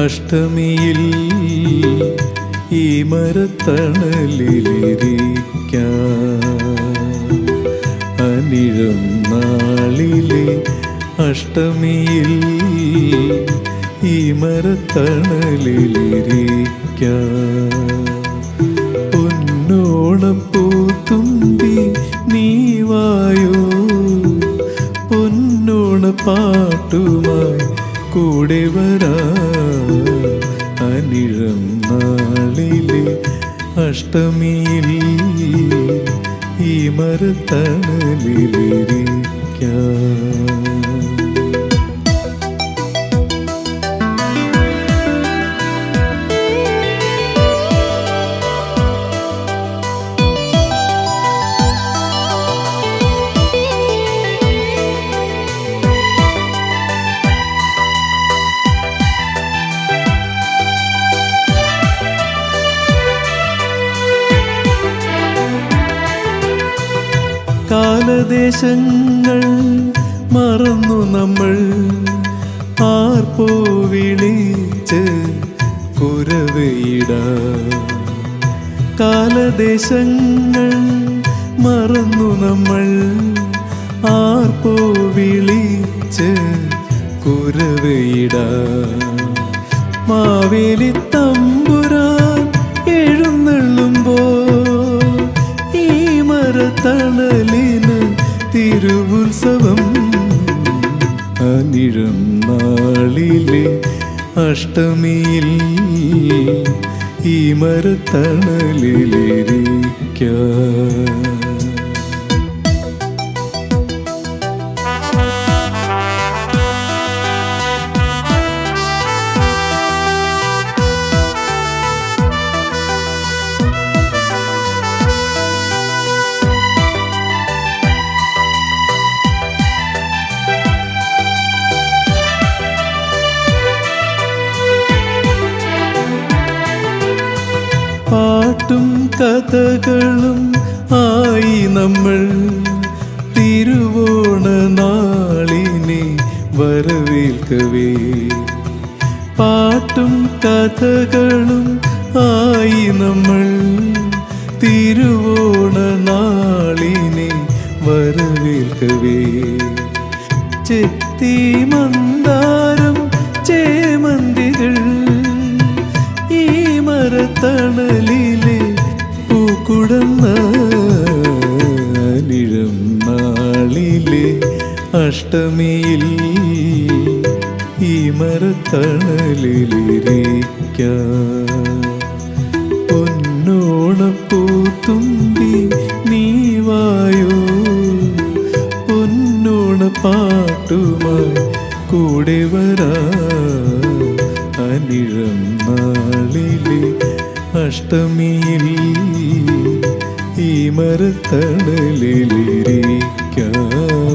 അഷ്ടമിയിൽ ഈ മരത്തണലിലിരിക്കാൻ അനിഴം നാളിലെ അഷ്ടമിയിൽ ഈ മരത്തണലിലിരിക്കാൻ പൊന്നോണപ്പൂത്തുമ്പി നീ വായോ? പാട്ടുമായി കൂടെ വരാ. അനിഴം നാളിലെ അഷ്ടമിയിൽ ഈ മരത്തണലിലിരിക്കാം കാലദേശങ്ങൾ മറന്നു നമ്മൾ. ആർപ്പോ വിളിച്ച് കുരവയിട. കാലദേശങ്ങൾ മറന്നു നമ്മൾ. ആർപ്പോ വിളിച്ച് കുരവയിട. മാവേലി തിരുവുത്സവം അനിഴം നാളിലെ അഷ്ടമിയിൽ ഈ മരത്തണലിലിരിക്കാം പാട്ടും കഥകളും ആയി നമ്മൾ തിരുവോണ നാളിനെ വരവേൽക്കവേ. പാട്ടും കഥകളും ആയി നമ്മൾ തിരുവോണ നാളിനെ വരവേൽക്കവേ. ചെത്തി മന്ദാരം ചേമന്തികൾ ഈ മരത്തണലിലെ പൂക്കുടന്ന നിഴം നാളിലെ അഷ്ടമിയിൽ ഈ മരത്തണലിലിരിക്ക. പൊന്നോണപ്പൂത്തുമ്പി നീ വായോ? പൊന്നോണ പാട്ടുമായി കൂടെ വരാ. അനിഴം നാളിലെ അഷ്ടമിയിൽ മരത്തണലിലിരിക്കാം.